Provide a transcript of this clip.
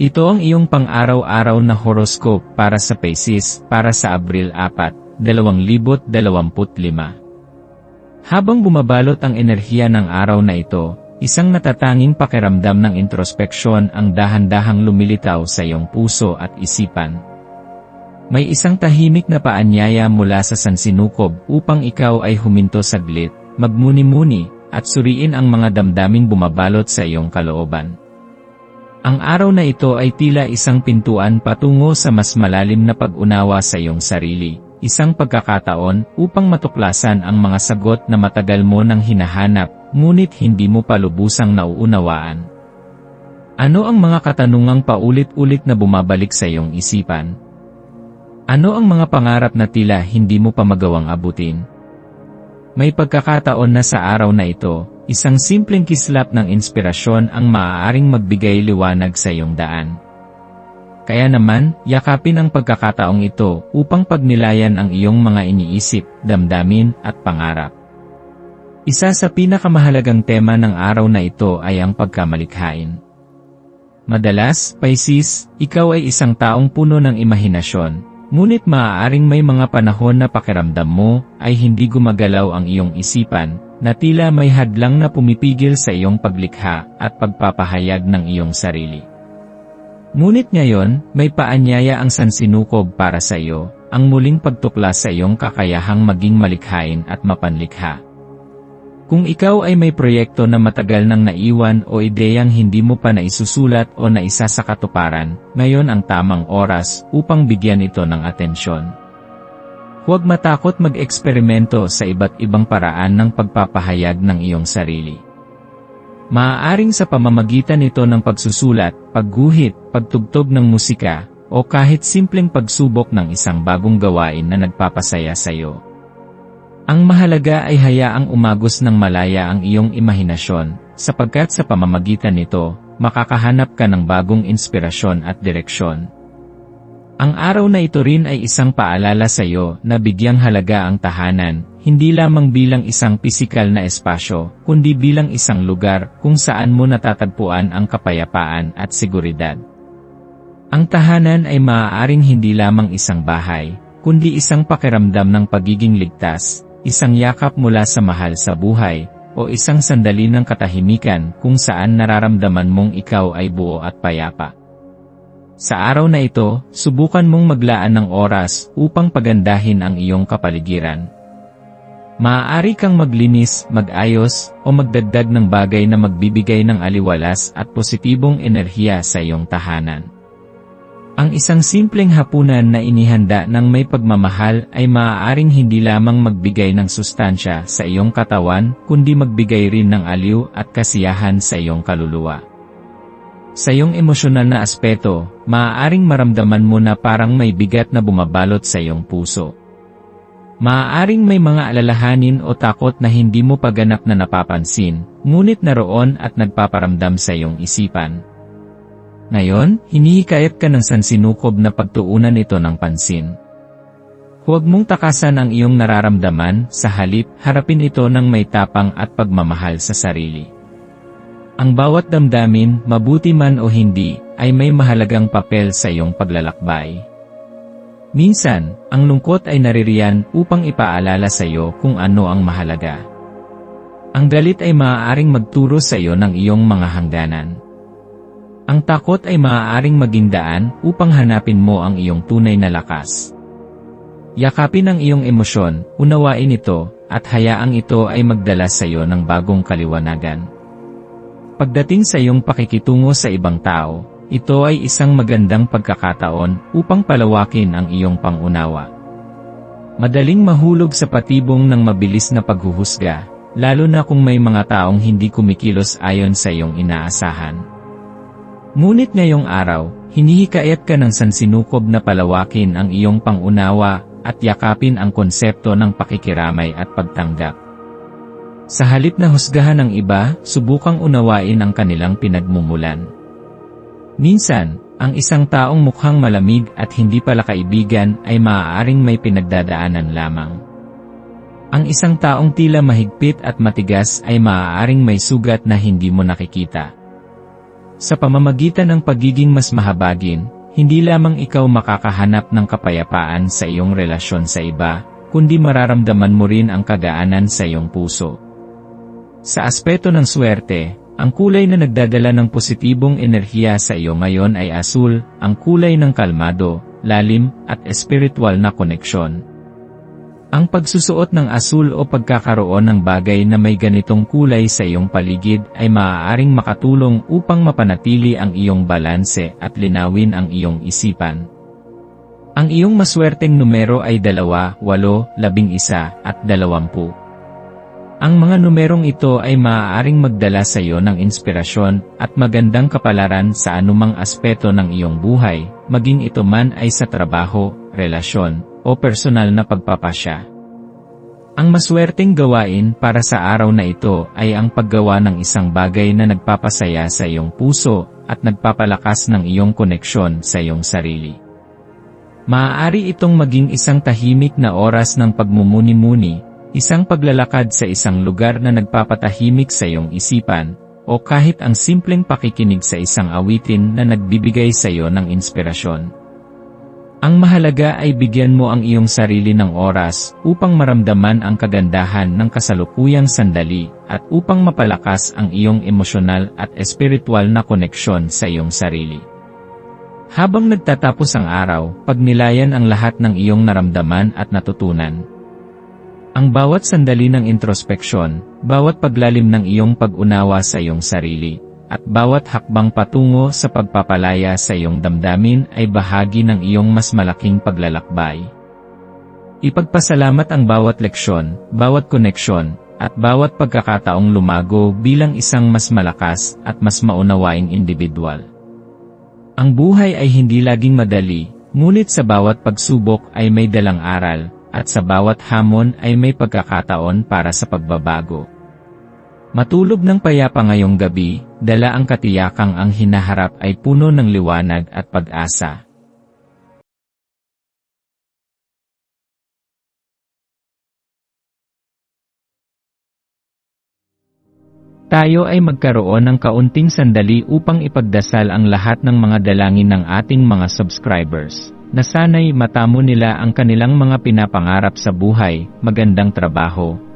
Ito ang iyong pang-araw-araw na horoscope para sa Pisces para sa Abril 4, 2025. Habang bumabalot ang enerhiya ng araw na ito, isang natatanging pakiramdam ng introspeksyon ang dahan-dahang lumilitaw sa iyong puso at isipan. May isang tahimik na paanyaya mula sa sansinukob upang ikaw ay huminto saglit, magmuni-muni, at suriin ang mga damdaming bumabalot sa iyong kalooban. Ang araw na ito ay tila isang pintuan patungo sa mas malalim na pag-unawa sa iyong sarili, isang pagkakataon upang matuklasan ang mga sagot na matagal mo nang hinahanap, ngunit hindi mo pa lubusang nauunawaan. Ano ang mga katanungang paulit-ulit na bumabalik sa iyong isipan? Ano ang mga pangarap na tila hindi mo pa magawang abutin? May pagkakataon na sa araw na ito, Isang simpleng kislap ng inspirasyon ang maaaring magbigay liwanag sa iyong daan. Kaya naman, yakapin ang pagkakataong ito upang pagnilayan ang iyong mga iniisip, damdamin, at pangarap. Isa sa pinakamahalagang tema ng araw na ito ay ang pagkamalikhain. Madalas, Pisces, ikaw ay isang taong puno ng imahinasyon, ngunit maaaring may mga panahon na pakiramdam mo ay hindi gumagalaw ang iyong isipan, na tila may hadlang na pumipigil sa iyong paglikha at pagpapahayag ng iyong sarili. Ngunit ngayon, may paanyaya ang sansinukob para sa iyo, ang muling pagtuklas sa iyong kakayahang maging malikhain at mapanlikha. Kung ikaw ay may proyekto na matagal nang naiwan o ideyang hindi mo pa naisusulat o naisa sa katuparan, ngayon ang tamang oras upang bigyan ito ng atensyon. Huwag matakot mag-eksperimento sa iba't ibang paraan ng pagpapahayag ng iyong sarili. Maaaring sa pamamagitan nito ng pagsusulat, pagguhit, pagtugtog ng musika, o kahit simpleng pagsubok ng isang bagong gawain na nagpapasaya sa iyo. Ang mahalaga ay hayaang umagos ng malaya ang iyong imahinasyon, sapagkat sa pamamagitan nito, makakahanap ka ng bagong inspirasyon at direksyon. Ang araw na ito rin ay isang paalala sa iyo na bigyang halaga ang tahanan, hindi lamang bilang isang pisikal na espasyo, kundi bilang isang lugar kung saan mo natatagpuan ang kapayapaan at seguridad. Ang tahanan ay maaaring hindi lamang isang bahay, kundi isang pakiramdam ng pagiging ligtas, isang yakap mula sa mahal sa buhay, o isang sandali ng katahimikan kung saan nararamdaman mong ikaw ay buo at payapa. Sa araw na ito, subukan mong maglaan ng oras upang pagandahin ang iyong kapaligiran. Maaari kang maglinis, mag-ayos, o magdagdag ng bagay na magbibigay ng aliwalas at positibong enerhiya sa iyong tahanan. Ang isang simpleng hapunan na inihanda ng may pagmamahal ay maaaring hindi lamang magbigay ng sustansya sa iyong katawan, kundi magbigay rin ng aliw at kasiyahan sa iyong kaluluwa. Sa iyong emosyonal na aspeto, maaaring maramdaman mo na parang may bigat na bumabalot sa iyong puso. Maaaring may mga alalahanin o takot na hindi mo paganap na napapansin, ngunit naroon at nagpaparamdam sa iyong isipan. Ngayon, hinihikayat ka ng sansinukob na pagtuunan ito ng pansin. Huwag mong takasan ang iyong nararamdaman, sa halip, harapin ito ng may tapang at pagmamahal sa sarili. Ang bawat damdamin, mabuti man o hindi, ay may mahalagang papel sa iyong paglalakbay. Minsan, ang lungkot ay naririyan upang ipaalala sa iyo kung ano ang mahalaga. Ang galit ay maaaring magturo sa iyo ng iyong mga hangganan. Ang takot ay maaaring maging daan upang hanapin mo ang iyong tunay na lakas. Yakapin ang iyong emosyon, unawain ito, at hayaang ito ay magdala sa iyo ng bagong kaliwanagan. Pagdating sa iyong pakikitungo sa ibang tao, ito ay isang magandang pagkakataon upang palawakin ang iyong pangunawa. Madaling mahulog sa patibong ng mabilis na paghuhusga, lalo na kung may mga taong hindi kumikilos ayon sa iyong inaasahan. Ngunit ngayong araw, hinihikayat ka ng sansinukob na palawakin ang iyong pangunawa at yakapin ang konsepto ng pakikiramay at pagtanggap. Sa halip na husgahan ng iba, subukang unawain ang kanilang pinagmumulan. Minsan, ang isang taong mukhang malamig at hindi pala kaibigan ay maaaring may pinagdadaanan lamang. Ang isang taong tila mahigpit at matigas ay maaaring may sugat na hindi mo nakikita. Sa pamamagitan ng pagiging mas mahabagin, hindi lamang ikaw makakahanap ng kapayapaan sa iyong relasyon sa iba, kundi mararamdaman mo rin ang kagaanan sa iyong puso. Sa aspeto ng swerte, ang kulay na nagdadala ng positibong enerhiya sa iyo ngayon ay asul, ang kulay ng kalmado, lalim, at espiritual na koneksyon. Ang pagsusuot ng asul o pagkakaroon ng bagay na may ganitong kulay sa iyong paligid ay maaaring makatulong upang mapanatili ang iyong balanse at linawin ang iyong isipan. Ang iyong maswerteng numero ay 2, 8, 11 at 20. Ang mga numerong ito ay maaaring magdala sa iyo ng inspirasyon at magandang kapalaran sa anumang aspeto ng iyong buhay, maging ito man ay sa trabaho, relasyon, o personal na pagpapasya. Ang maswerteng gawain para sa araw na ito ay ang paggawa ng isang bagay na nagpapasaya sa iyong puso at nagpapalakas ng iyong koneksyon sa iyong sarili. Maaari itong maging isang tahimik na oras ng pagmumuni-muni, Isang paglalakad sa isang lugar na nagpapatahimik sa iyong isipan, o kahit ang simpleng pakikinig sa isang awitin na nagbibigay sa iyo ng inspirasyon. Ang mahalaga ay bigyan mo ang iyong sarili ng oras upang maramdaman ang kagandahan ng kasalukuyang sandali at upang mapalakas ang iyong emosyonal at espiritual na koneksyon sa iyong sarili. Habang nagtatapos ang araw, pagnilayan ang lahat ng iyong naramdaman at natutunan, ang bawat sandali ng introspeksyon, bawat paglalim ng iyong pag-unawa sa iyong sarili, at bawat hakbang patungo sa pagpapalaya sa iyong damdamin ay bahagi ng iyong mas malaking paglalakbay. Ipagpasalamat ang bawat leksyon, bawat koneksyon, at bawat pagkakataong lumago bilang isang mas malakas at mas maunawaing individual. Ang buhay ay hindi laging madali, ngunit sa bawat pagsubok ay may dalang aral, at sa bawat hamon ay may pagkakataon para sa pagbabago. Matulog ng payapa ngayong gabi, dala ang katiyakang ang hinaharap ay puno ng liwanag at pag-asa. Tayo ay magkaroon ng kaunting sandali upang ipagdasal ang lahat ng mga dalangin ng ating mga subscribers na sana'y matamo nila ang kanilang mga pinapangarap sa buhay, magandang trabaho,